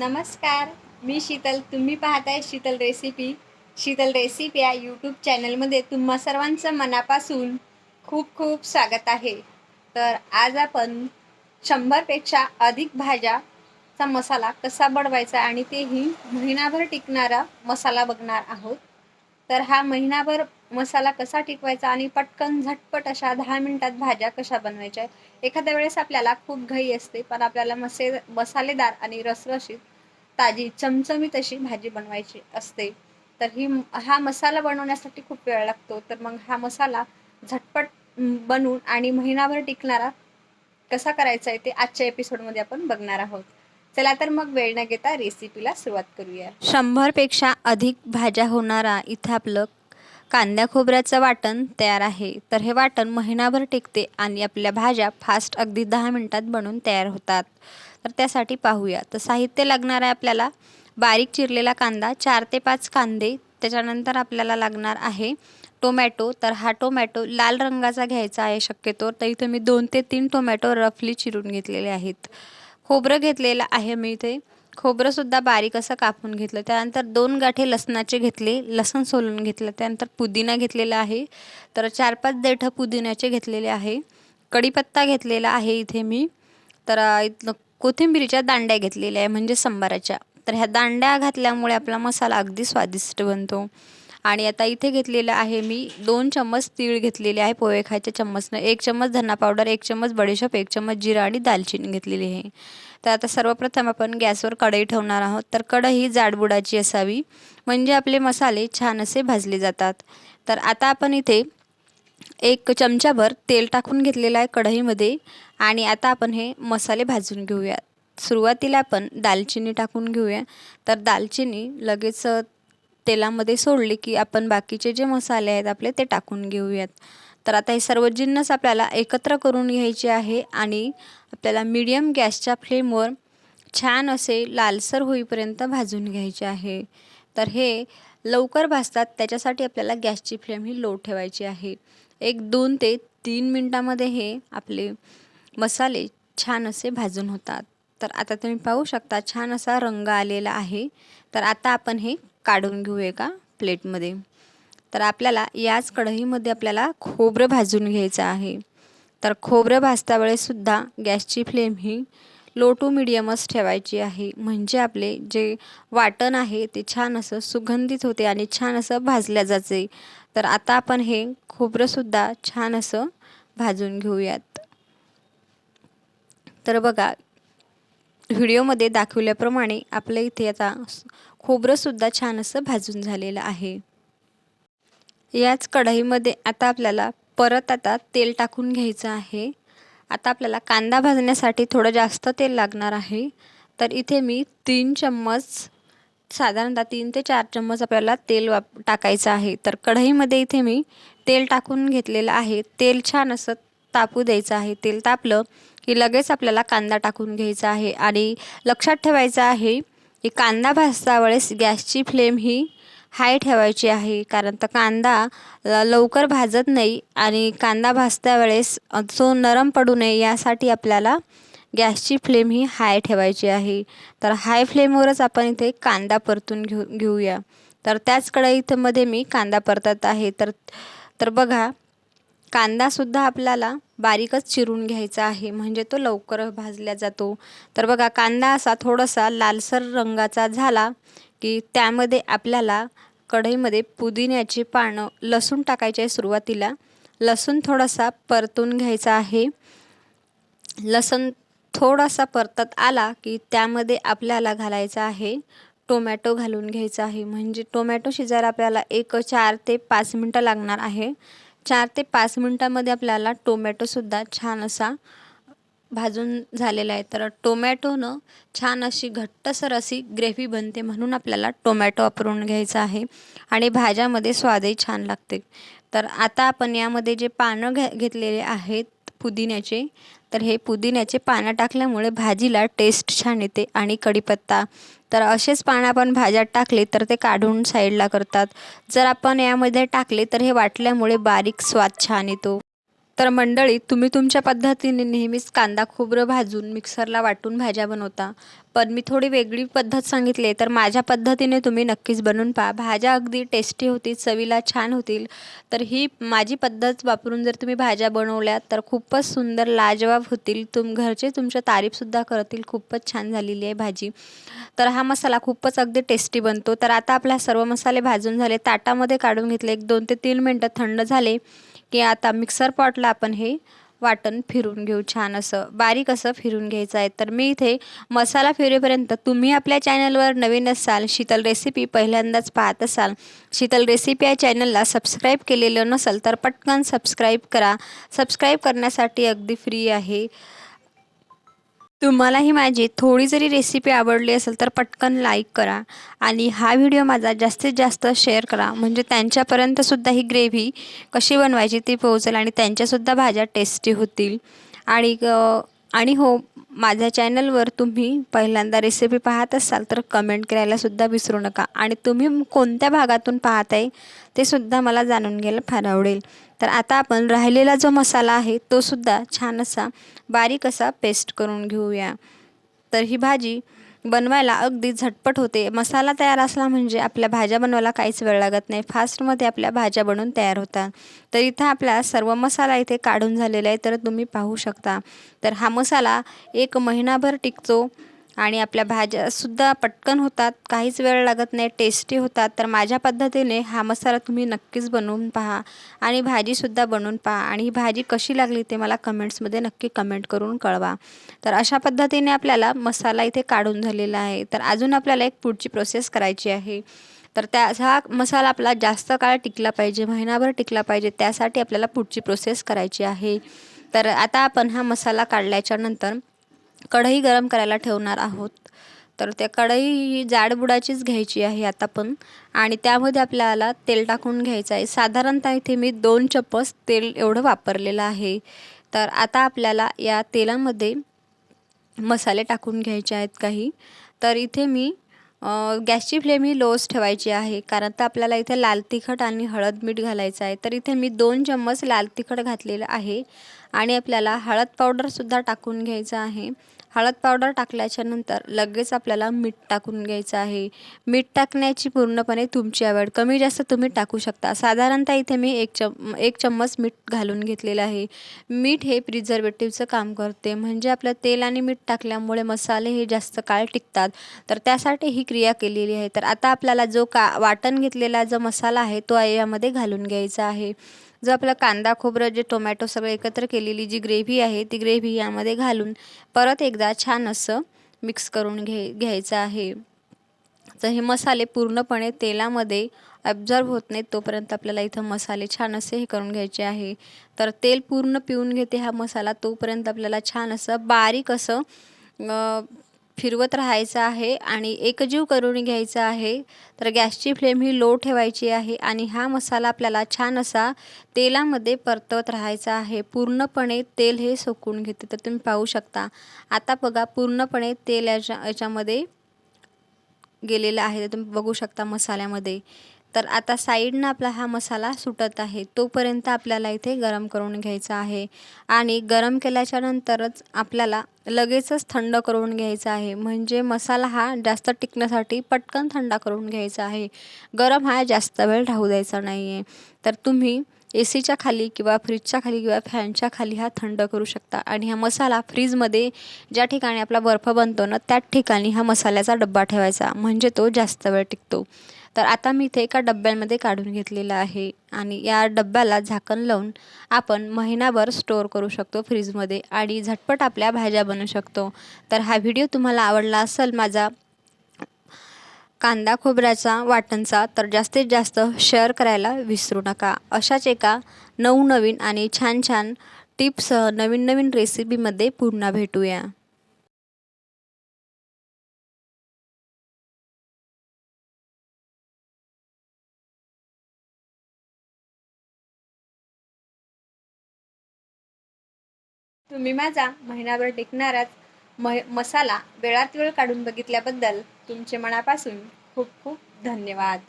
नमस्कार मी शीतल. तुम्ही पाहताय शीतल रेसिपी. शीतल रेसिपी या यूट्यूब चॅनलमध्ये तुम्हा सर्वांचं मनापासून खूप खूप स्वागत आहे. तर आज आपण शंभरपेक्षा अधिक भाज्याचा मसाला कसा बनवायचा आणि तेही महिनाभर टिकणारा मसाला बघणार आहोत. तर हा महिनाभर मसाला कसा टिकवायचा आणि पटकन झटपट अशा दहा मिनिटात भाज्या कशा बनवायच्या एखाद्या वेळेस आपल्याला खूप घाई असते पण आपल्याला मसे मसालेदार आणि रसरशीत ताजी चमचमीत अशी भाजी बनवायची असते तर ही हा मसाला बनवण्यासाठी खूप वेळ लागतो. तर मग हा मसाला झटपट बनवून आणि महिनाभर टिकणारा कसा करायचा आहे ते आजच्या एपिसोडमध्ये आपण बघणार आहोत. चला तर मग वेळ न घेता रेसिपीला सुरुवात करूया. शंभरपेक्षा अधिक भाज्या होणारा इथं आपलं कांद्या खोबऱ्याचं वाटण तयार आहे. तर हे वाटण महिनाभर टिकते आणि आपल्या भाज्या फास्ट अगदी दहा मिनटात बनून तयार होतात. तर त्यासाठी पाहूया. तर साहित्य लागणार आहे आपल्याला बारीक चिरलेला कांदा चार ते पाच कांदे त्याच्यानंतर आपल्याला लागणार आहे टोमॅटो. तर हा टोमॅटो लाल रंगाचा घ्यायचा आहे शक्यतो. तर इथे मी दोन ते तीन टोमॅटो रफली चिरून घेतलेले आहेत. खोबरं घेतलेलं आहे मी इथे. खोबरंसुद्धा बारीक असं कापून घेतलं. त्यानंतर दोन गाठे लसणाचे घेतले. लसण सोलून घेतलं. त्यानंतर पुदिना घेतलेला आहे. तर चार पाच देठं पुदिन्याचे घेतलेले आहे. कढीपत्ता घेतलेला आहे इथे मी. तर इथं कोथिंबीरीच्या दांड्या घेतलेल्या आहे म्हणजे संबाराच्या. तर ह्या दांड्या घातल्यामुळे आपला मसाला अगदी स्वादिष्ट बनतो. आणि आता इथे घेतलेलं आहे मी दोन चम्मच तीळ घेतलेले आहे पोहे खायच्या चम्मचनं. एक चम्मच धना पावडर एक चम्मच बडीशेप एक चम्मच जिरा आणि दालचिनी घेतलेली आहे. तर आता सर्वप्रथम आपण गॅसवर कढई ठेवणार आहोत. तर कढई ही जाडबुडाची असावी म्हणजे आपले मसाले छान असे भाजले जातात. तर आता आपण इथे एक चमचाभर तेल टाकून घेतलेलं आहे कढईमध्ये आणि आता आपण हे मसाले भाजून घेऊयात सुरुवातीला आपण दालचिनी टाकून घेऊया. तर दालचिनी लगेच तेलामध्ये सोडली की आपण बाकीचे जे मसाले आहेत आपले ते टाकून घेऊयात. तर आता हे सर्व जिन्नस आपल्याला एकत्र करून घ्यायचे आहे आणि आपल्याला मीडियम गॅसच्या फ्लेमवर छान असे लालसर होईपर्यंत भाजून घ्यायचे आहे. तर हे लवकर भाजतात त्याच्यासाठी आपल्याला गॅसची फ्लेम ही लो ठेवायची आहे. एक दोन ते तीन मिनटामध्ये हे आपले मसाले छान असे भाजून होतात. तर आता तुम्ही पाहू शकता छान असा रंग आलेला आहे. तर आता आपण हे काढून घेऊ एका प्लेटमध्ये? तर आपल्याला याच कढईमध्ये आपल्याला खोबरं भाजून घ्यायचं आहे. तर खोबरं भाजता वेळेसुद्धा गॅसची फ्लेम ही लो टू मिडियमच ठेवायची आहे. म्हणजे आपले जे वाटण आहे ते छान असं सुगंधित होते आणि छान असं भाजल्या जाते. तर आता आपण हे खोबरंसुद्धा छान असं भाजून घेऊयात. तर बघा व्हिडिओमध्ये दाखवल्याप्रमाणे आपल्या इथे आता खोबरंसुद्धा छान असं भाजून झालेलं आहे. याच कढईमध्ये आता आपल्याला परत आता तेल टाकून घ्यायचं आहे. आता आपल्याला कांदा भाजण्यासाठी थोडं जास्त तेल लागणार आहे. तर इथे मी तीन चम्मच साधारणतः तीन ते चार चम्मच आपल्याला तेल वाप टाकायचं आहे. तर कढईमध्ये इथे मी तेल टाकून घेतलेलं आहे. तेल छान असं तापू द्यायचं आहे. तेल तापलं की लगेच आपल्याला कांदा टाकून घ्यायचा आहे. आणि लक्षात ठेवायचं आहे की कांदा भाजता वेळेस गॅसची फ्लेम ही हाय ठेवायची आहे. कारण तर कांदा लवकर भाजत नाही आणि कांदा भाजत्या वेळेस जो नरम पडू नये यासाठी आपल्याला गॅसची फ्लेम ही हाय ठेवायची आहे. तर हाय फ्लेमवरच आपण इथे कांदा परतून घेऊ घेऊया. तर त्याच कढईमध्ये मी कांदा परतत आहे. तर तर बघा कांदासुद्धा आपल्याला बारीकच चिरून घ्यायचा आहे. म्हणजे तो लवकर भाजला जातो. तर बघा कांदा असा थोडासा लालसर रंगाचा झाला की त्यामध्ये आपल्याला कढईमध्ये पुदिन्याची पानं लसूण टाकायचे आहे सुरुवातीला. लसूण थोडासा परतून घ्यायचा आहे. लसूण थोडासा परतत आला की त्यामध्ये आपल्याला घालायचा आहे. टोमॅटो घालून घ्यायचा आहे. म्हणजे टोमॅटो शिजायला आपल्याला एक चार ते पाच मिनटं लागणार आहे. चार ते पाच मिनटामध्ये आपल्याला टोमॅटोसुद्धा छान असा भाजून झालेला आहे. तर टोमॅटोनं छान अशी घट्टसर अशी ग्रेव्ही बनते म्हणून आपल्याला टोमॅटो वापरून घ्यायचा आहे. आणि भाज्यामध्ये स्वादही छान लागते. तर आता आपण यामध्ये जे पानं घे घेतलेले आहेत पुदिन्याचे तर हे पुदिन्याचे पानं टाकल्यामुळे भाजीला टेस्ट छान येते आणि कढीपत्ता तर असेच पानं आपण भाज्यात टाकले तर ते काढून साईडला करतात. जर आपण यामध्ये टाकले तर हे वाटल्यामुळे बारीक स्वाद छान येतो. तर मंडळी तुम्ही तुमच्या पद्धतीने नेहमीच कांदा खोबरं भाजून मिक्सरला वाटून भाज्या बनवता. पण मी थोडी वेगळी पद्धत सांगितली तर माझ्या पद्धतीने तुम्ही नक्कीच बनवून पहा. भाज्या अगदी टेस्टी होतील चवीला छान होतील. तर ही माझी पद्धत वापरून जर तुम्ही भाज्या बनवल्या तर खूपच सुंदर लाजवाब होतील. तुम घरचे तुमच्या तारीफसुद्धा करतील. खूपच छान झालेली आहे भाजी. तर हा मसाला खूपच अगदी टेस्टी बनतो. तर आता आपल्या सर्व मसाले भाजून झाले. ताटामध्ये काढून घेतले. एक दोन ते तीन मिनटं थंड झाले. की आता मिक्सर पॉटला आपण हे वाटण फिरून घेऊ छान असं. बारीक असं फिरून घ्यायचं आहे. तर मी इथे मसाला फिरेपर्यंत तुम्ही आपल्या चॅनलवर नवीन असाल शीतल रेसिपी पहिल्यांदाच पाहत असाल शीतल रेसिपी या चॅनलला सबस्क्राईब केलेलं नसेल तर पटकन सबस्क्राईब करा. सबस्क्राईब करण्यासाठी अगदी फ्री आहे. तुम्हाला ही माझी थोडी जरी रेसिपी आवडली असेल तर पटकन लाईक करा आणि हा व्हिडिओ माझा जास्तीत जास्त शेअर करा. म्हणजे त्यांच्यापर्यंतसुद्धा ही ग्रेव्ही कशी बनवायची ती पोहोचेल आणि त्यांच्यासुद्धा भाज्या टेस्टी होतील. आणि आणि हो माझ्या चॅनलवर तुम्ही पहिल्यांदा रेसिपी पाहत असाल तर कमेंट करायलासुद्धा विसरू नका. आणि तुम्ही कोणत्या भागातून पाहत आहे ते सुद्धा मला जाणून घ्यायला फार आवडेल. तर आता आपण राहिलेला जो मसाला आहे तो सुद्धा छान असा बारीक असा पेस्ट करून घेऊया. तर ही भाजी बनवायला अगदी झटपट होते. मसाला तयार असला म्हणजे आपल्या भाज्या बनवायला काहीच वेळ लागत नाही. फास्टमध्ये आपल्या भाज्या बनवून तयार होतात. तर इथं आपला सर्व मसाला इथे काढून झालेला आहे तर तुम्ही पाहू शकता. तर हा मसाला एक महिनाभर टिकतो. आणि आपल्या भाज्यासुद्धा पटकन होतात काहीच वेळ लागत नाही टेस्टी होतात. तर माझ्या पद्धतीने हा मसाला तुम्ही नक्कीच बनवून पहा आणि भाजीसुद्धा बनवून पहा. आणि ही भाजी कशी लागली ते मला कमेंट्समध्ये नक्की कमेंट करून कळवा. तर अशा पद्धतीने आपल्याला मसाला इथे काढून झालेला आहे. तर अजून आपल्याला एक पुढची प्रोसेस करायची आहे. तर त्या हा मसाला आपला जास्त काळ टिकला पाहिजे महिनाभर टिकला पाहिजे त्यासाठी आपल्याला पुढची प्रोसेस करायची आहे. तर आता आपण हा मसाला काढल्याच्यानंतर कढई गरम करायला ठेवणार आहोत. तर त्या कढई ही जाडबुडाचीच घ्यायची आहे आता पण. आणि त्यामध्ये आपल्याला तेल टाकून घ्यायचं आहे. साधारणतः इथे मी दोन चप्पस तेल एवढं वापरलेलं आहे. तर आता आपल्याला या तेलामध्ये मसाले टाकून घ्यायचे आहेत काही. तर इथे मी गॅसची फ्लेम ही लोच ठेवायची आहे. कारण तर आपल्याला इथे लाल तिखट आणि हळद मीठ घालायचं आहे. तर इथे मी दोन चम्मच लाल तिखट घातलेलं आहे. आणि आपल्याला हळद पावडरसुद्धा टाकून घ्यायचं आहे. हळद पावडर टाकल्याच्यानंतर लगेच आपल्याला मीठ टाकून घ्यायचं आहे. मीठ टाकण्याची पूर्णपणे तुमची आवड. कमी जास्त तुम्ही टाकू शकता. साधारणतः इथे मी एक चम एक चम्मच मीठ घालून घेतलेलं आहे. मीठ हे प्रिझर्वेटिव्हचं काम करते. म्हणजे आपलं तेल आणि मीठ टाकल्यामुळे मसाले हे जास्त काळ टिकतात. तर त्यासाठी ही क्रिया केलेली आहे. तर आता आपल्याला जो का वाटण घेतलेला जो मसाला आहे तो यामध्ये घालून घ्यायचा आहे. जो आपला कांदा खोबरं जे टोमॅटो सगळं एकत्र केलेली जी ग्रेव्ही आहे ती ग्रेव्ही यामध्ये घालून परत एकदा छान असं मिक्स करून घे घ्यायचं आहे. तर हे मसाले पूर्णपणे तेलामध्ये ॲब्झॉर्ब होत नाहीत तोपर्यंत आपल्याला इथं मसाले छान असे हे करून घ्यायचे आहे. तर तेल पूर्ण पिऊन घेते हा मसाला तोपर्यंत आपल्याला छान असं बारीक असं फिरवत राहायचं आहे आणि एकजीव करून घ्यायचा आहे तर गॅसची फ्लेम ही लो ठेवायची आहे आणि हा मसाला आपल्याला छान असा तेलामध्ये परतवत राहायचा आहे. पूर्णपणे तेल हे सोकून घेते तर तुम्ही पाहू शकता. आता बघा पूर्णपणे तेल याच्या याच्यामध्ये गेलेलं आहे तर तुम्ही बघू शकता मसाल्यामध्ये. तर आता साईडनं आपला हा मसाला सुटत आहे. तोपर्यंत आपल्याला इथे गरम करून घ्यायचा आहे. आणि गरम केल्याच्या नंतरच आपल्याला लगेचच थंड करून घ्यायचा आहे. म्हणजे मसाला हा जास्त टिकण्यासाठी पटकन थंड करून घ्यायचा आहे. गरम हा जास्त वेळ राहू द्यायचा नाही आहे तर तुम्ही ए सीच्या खाली किंवा फ्रीजच्या खाली किंवा फॅनच्या खाली हा थंड करू शकता. आणि हा मसाला फ्रीजमध्ये ज्या ठिकाणी आपला बर्फ बनतो ना त्याच ठिकाणी हा मसाल्याचा डब्बा ठेवायचा. म्हणजे तो जास्त वेळ टिकतो. तर आता मी इथे एका डब्यामध्ये काढून घेतलेलं आहे आणि या डब्याला झाकण लावून आपण महिनाभर स्टोअर करू शकतो फ्रीजमध्ये आणि झटपट आपल्या भाज्या बनवू शकतो. तर हा व्हिडिओ तुम्हाला आवडला असेल माझा कांदा खोबऱ्याचा वाटणचा तर जास्तीत जास्त शेअर करायला विसरू नका. अशाच एका नवनवीन आणि छान छान टिप्स नवीन नवीन रेसिपीमध्ये पुन्हा भेटूया. तुम्ही माझा महिनाभर टिकणाराच म मसाला वेळात वेळ काढून बघितल्याबद्दल तुमचे मनापासून खूप खूप धन्यवाद.